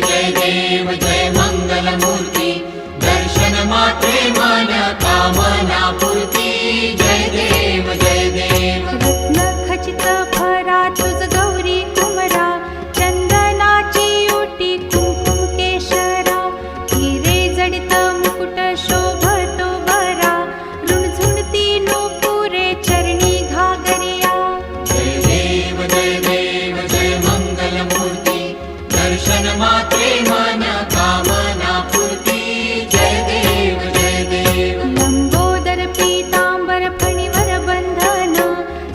जय देव जय मंगलमूर्ती दर्शन मात्रे मान्या कामना मन माते मन